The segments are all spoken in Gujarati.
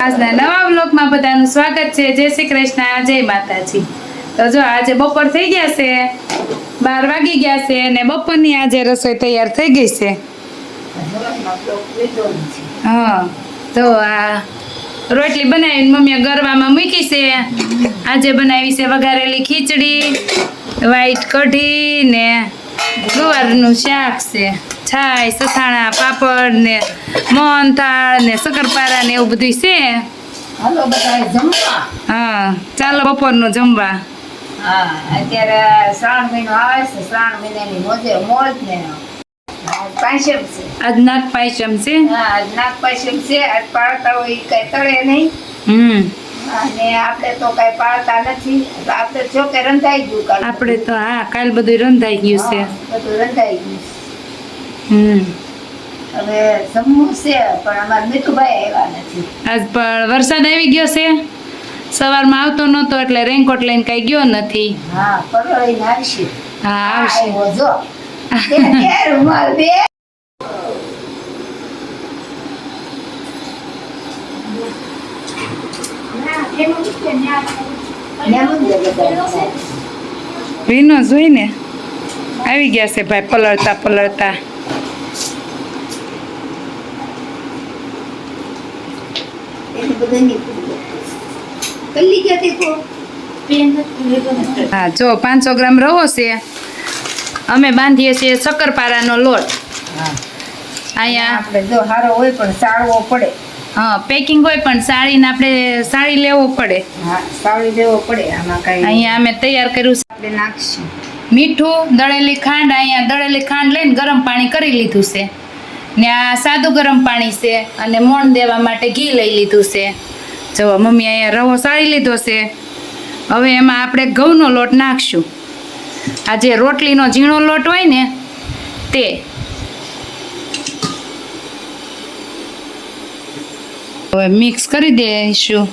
આજના નવા બ્લોગમાં બધાનું સ્વાગત છે. જય શ્રી કૃષ્ણ, જય માતાજી. તો જો આજે બપોર થઈ ગયા છે, બાર વાગી ગયા છે અને બપોરની આજે રસોઈ તૈયાર થઈ ગઈ છે. હા, તો આ રોટલી બનાવીને મમ્મીએ ગરવામાં મૂકી છે. આજે બનાવી છે વઘારેલી ખીચડી વ્હાઈટ કઢી ને ગવારનું શાક છે. છાય સથાણા પાપડ ને મોહનથાળ ને શક્કરપારા ને એવું બધું છે. હા ચાલો બપોરનું જમવા. હા અત્યારે શ્રાવણ મહિનો આવે છે શ્રાવણ મહિનાની મોજે મોજ ને આજ નાગ પાંચમ છે. હા આજ નાગ પાંચમ છે આજ પાળતા હોય કઈ તળે નહીં. હમ. અને આપણે તો કઈ પાળતા નથી. આપણે જો કે રંધાઈ ગયું કાલ. આપણે તો હા કાલ બધું રંધાઈ ગયું છે. બધું રંધાઈ ગયું હમ. હવે જમવું છે પણ અમારા મીઠુભાઈ આવ્યા નથી. આજ પણ વરસાદ આવી ગયો છે. સવારમાં આવતો નહોતો એટલે રેનકોટ લઈને કઈ ગયો નથી. હા આવશે. હા આવશે. જો. બે વિનો જોઈને આવી ગયા છે ભાઈ પલળતા પલળતા. હા જો પાંચસો ગ્રામ રવો છે. અમે બાંધીએ છીએ શક્કરપારાનો લોટ. અહીંયા આપણે જો સારો હોય પણ ચાળવો પડે. હા પેકિંગ હોય પણ સાડીને આપણે સાડી લેવો પડે. હા સાડી લેવો પડે. આમાં કઈ અહીંયા અમે તૈયાર કર્યું આપણે નાખશું. મીઠું દળેલી ખાંડ અહીંયા દળેલી ખાંડ લઈને ગરમ પાણી કરી લીધું છે. ને આ સાદું ગરમ પાણી છે અને મોણ દેવા માટે ઘી લઈ લીધું છે. જો મમ્મી અહીંયા રવો સાળી લીધો છે. હવે એમાં આપણે ઘઉંનો લોટ નાખશું. આ જે રોટલીનો ઝીણો લોટ હોય ને તે હવે મિક્સ કરી દઈશું.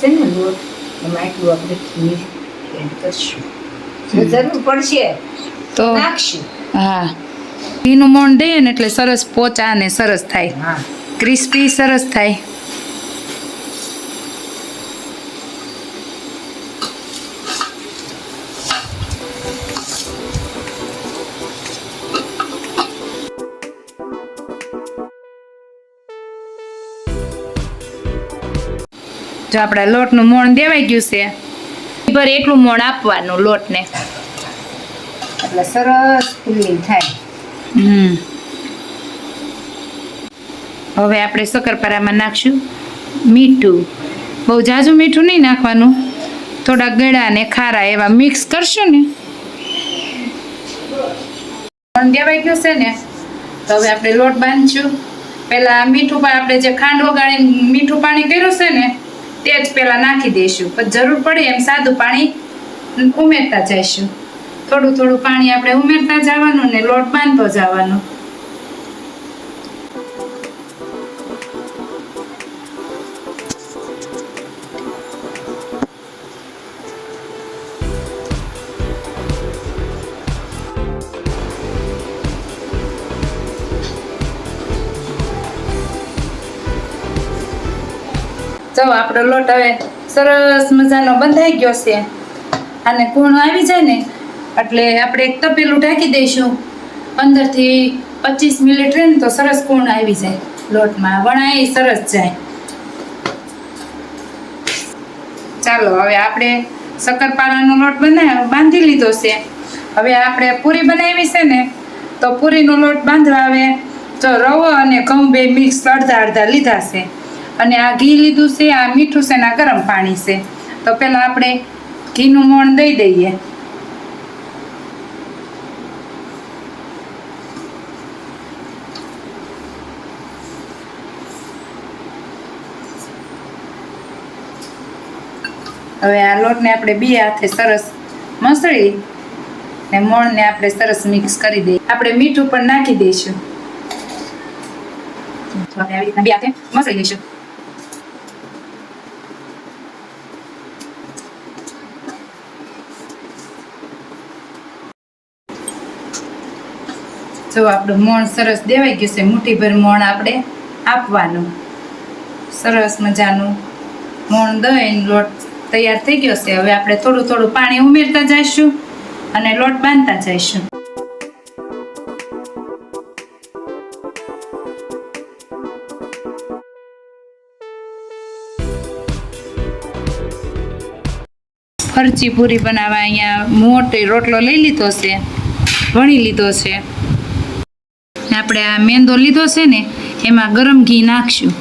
છે ને લોટ એમાં એટલું આપણે ઘી એડ કરશું. જરૂર પડશે. તો નાખશું. હા. ઘીનું મોણ દઈએ ને એટલે સરસ પોચા ને સરસ થાય. હા. ક્રિસ્પી સરસ થાય. જો આપણા લોટનું મોણ દેવાઈ ગયું છે પર એટલું મોણ આપવાનું લોટને. એટલે સરસ ફૂલી થાય. હમ. હવે આપણે શક્કરપારામાં નાખશું મીઠું. બહુ ઝાઝું મીઠું નહીં નાખવાનું. થોડા ગળા ને ખારા એવા મિક્સ કરશું ને. દેવાઈ ગયું છે ને તો હવે આપણે લોટ બાંધશું. પહેલા મીઠું પણ આપણે જે ખાંડ વગાડીને મીઠું પાણી કર્યું છે ને તે જ પહેલાં નાખી દઈશું. પણ જરૂર પડે એમ સાદું પાણી ઉમેરતા જઈશું. થોડું થોડું પાણી આપણે ઉમેરતા જવાનું ને લોટ બાંધતો જવાનો. જો આપણો લોટ હવે સરસ મજાનો બંધાઈ ગયો છે. અને કૂણો આવી જાય ને, એટલે આપણે એક તપેલું ઢાંકી દઈશું. પંદરથી પચીસ મિનિટ રહે ને તો સરસ કૂણ આવી જાય લોટમાં. વણાય સરસ જાય. ચાલો, હવે આપણે શક્કરપારાનો લોટ બનાવ બાંધી લીધો છે. હવે આપણે પૂરી બનાવી છે ને, તો પૂરીનો લોટ બાંધવા આવે તો રવો અને ઘઉં બે મિક્સ અડધા અડધા લીધા છે. અને આ ઘી લીધું છે, આ મીઠું છે ને આ ગરમ પાણી છે. તો પહેલાં આપણે ઘીનું મોણ દઈ દઈએ. હવે આ લોટને આપણે બે હાથે સરસ મસળી ને મોણને આપણે સરસ મિક્સ કરી દઈએ. આપણે મીઠું પણ નાખી દઈશું. બે હાથે મસળી દઈશું જો આપણું મોણ સરસ દેવાઈ ગયું છે મુઠ્ઠીભર મોણ આપણે આપવાનું. સરસ મજાનું મોણ દહીં લોટ તૈયાર થઈ ગયો છે. હવે આપણે થોડું થોડું પાણી ઉમેરતા જઈશું અને લોટ બાંધતા જઈશું. ફરચી પૂરી બનાવવા અહીંયા મોટો રોટલો લઈ લીધો છે, વણી લીધો છે. આપણે આ મેંદો લીધો છે ને, એમાં ગરમ ઘી નાખશું.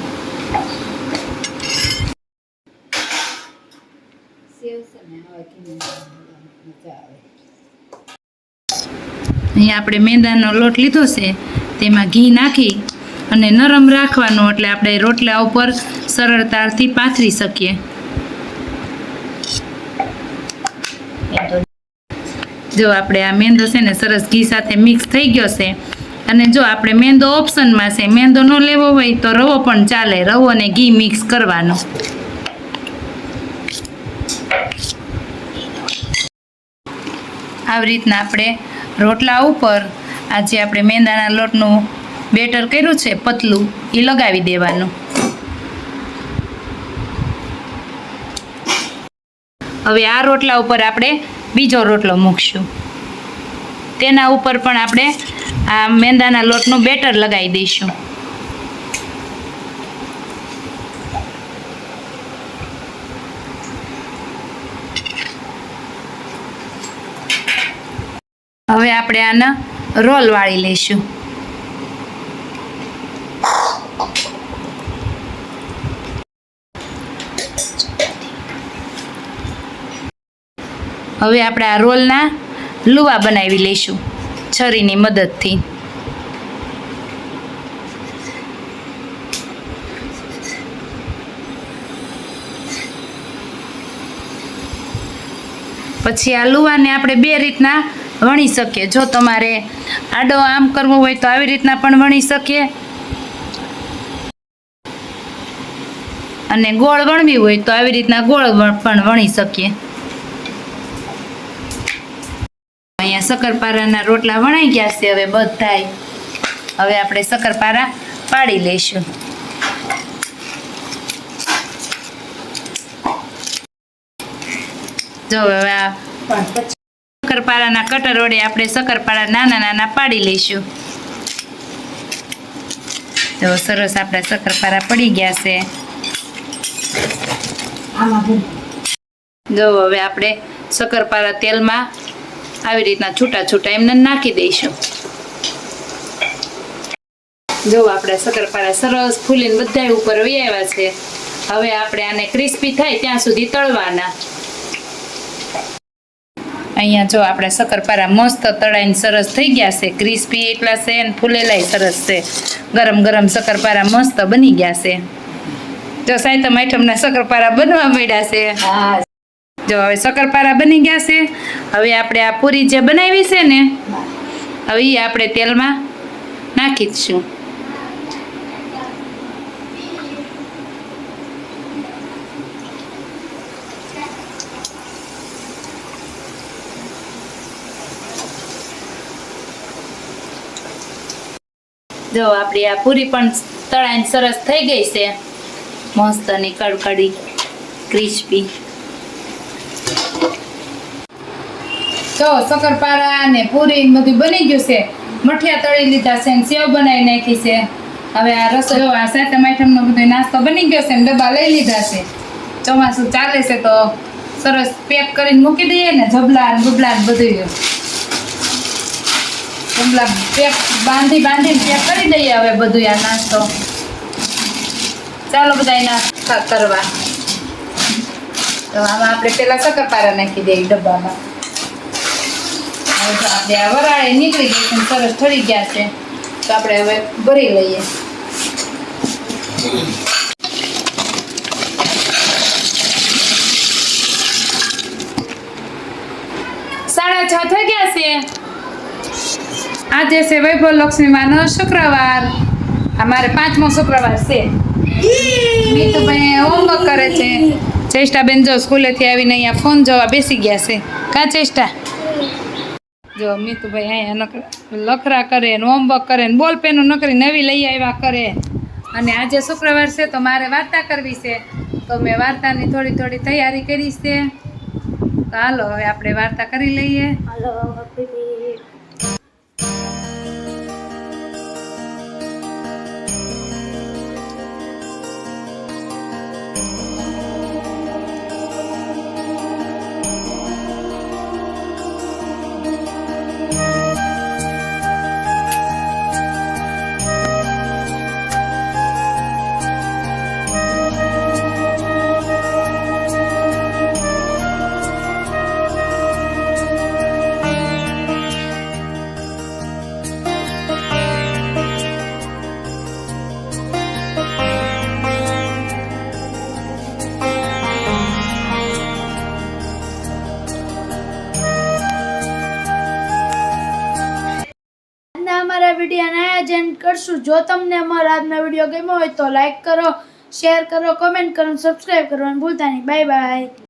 અહીંયા આપણે મેંદાનો લોટ લીધો છે, તેમાં ઘી નાખી અને નરમ રાખવાનો, એટલે આપણે રોટલા ઉપર સરળતાથી પાથરી શકીએ. જો આપણે આ મેંદો છે ને સરસ ઘી સાથે મિક્સ થઈ ગયો છે અને જો આપણે મેંદો ઓપ્શનમાં છે, મેંદો ન લેવો હોય તો રવો પણ ચાલે. રવો અને ઘી મિક્સ કરવાનો. આવી રીતના આપણે રોટલા ઉપર આજે આપણે મેંદાના લોટનું બેટર કર્યું છે, પતલું, એ લગાવી દેવાનું. હવે આ રોટલા ઉપર આપણે બીજો રોટલો મૂકશું. તેના ઉપર પણ આપણે આ મેંદાના લોટનું બેટર લગાવી દઈશું. હવે આપણે આના રોલ વાળી લઈશું. હવે આપણે આ રોલના લુવા બનાવી લઈશું. છરીની મદદથી. પછી આ લુવાને આપણે બે રીતના વણી શકીએ. જો તમારે આડો આમ કરવો હોય તો આવી રીતના પણ વણી શકીએ. અને ગોળ વણવી હોય તો આવી રીતના ગોળ પણ વણી શકીએ. અહીંયા શક્કરપારાના રોટલા વણાઈ ગયા છે હવે બધાય. હવે આપણે શક્કરપારા પાડી લઈશું. જો હવે આ શક્કરપારાના કટર વડે આપણે શક્કરપારા નાના નાના પાડી લઈશું. તો સરસ આપણા શક્કરપારા પડી ગયા છે. જો હવે આપણે શક્કરપારા તેલમાં આવી રીતના છૂટા છૂટા એમને નાખી દઈશું. જો આપણે શક્કરપારા સરસ ફૂલીને બધા ઉપર વ્યાવ્યા છે. હવે આપણે આને ક્રિસ્પી થાય ત્યાં સુધી તળવાના. અહીંયા જો આપણે શક્કરપારા મસ્ત તળાઈને સરસ થઈ ગયા છે. ક્રિસ્પી એટલા છે અને ફૂલેલાય સરસ છે. ગરમ ગરમ શક્કરપારા મસ્ત બની ગયા છે. જો સાયતમ આઈટમના શક્કરપારા બનવા માંડ્યા છે. જો હવે શક્કરપારા બની ગયા છે. હવે આપણે આ પૂરી જે બનાવી છે ને, હવે એ આપણે તેલમાં નાખી દઈશું જો આપણી આ પૂરી પણ તળાઈને સરસ થઈ ગઈ છે. મસ્ત અને કડકડી, ક્રિસ્પી. તો શક્કરપારા ને પૂરી ને બધું બની ગયું છે. મઠિયા તળી લીધા છે ને સેવ બનાવી નાખી છે. હવે આ રસો, જો, આ સાતમ આઈટમનો બધો નાસ્તો બની ગયો છે ને ડબ્બા લઈ લીધા છે. ચોમાસું ચાલે છે તો સરસ પેક કરીને મૂકી દઈએ ને જબલા ને ગુબલા ને બધું જબલા પેક બાંધી, બાંધીને પેક કરી દઈએ હવે બધું આ નાસ્તો. ચાલો બધા નાસ્તા કરવા. તો આમાં આપણે પેલા શક્કરપારા નાખી દઈએ ડબ્બામાં. આપણે આ વરાળે નીકળી ગઈ છે સરસ ઠરી ગયા છે. તો આપણે હવે ભરી લઈએ. સાડા છ થઈ ગયા છે. આજે છે વૈભવ લક્ષ્મી માનો શુક્રવાર અમારે પાંચમો શુક્રવાર છે. મીતુભાઈ હોમવર્ક કરે છે. ચેષ્ટાબેન જો સ્કૂલેથી આવીને અહીંયા ફોન જોવા બેસી ગયા છે. કા ચેષ્ટા જો મિતુભાઈ અહીંયા લખરા કરે ને હોમવર્ક કરે ને બોલ પેનો નકરી નવી લઈ આવ્યા કરે. અને આજે શુક્રવાર છે તો મારે વાર્તા કરવી છે. તો મેં વાર્તાની થોડી થોડી તૈયારી કરી છે. તો હાલો, હવે આપણે વાર્તા કરી લઈએ. હાલો વિડીયોને આયોજન કરશું. જો તમને અમારા આજનો વીડિયો ગમ્યો હોય તો લાઈક કરો શેર કરો કોમેન્ટ કરો સબસ્ક્રાઈબ કરવાનું ભૂલતા નહીં. Bye bye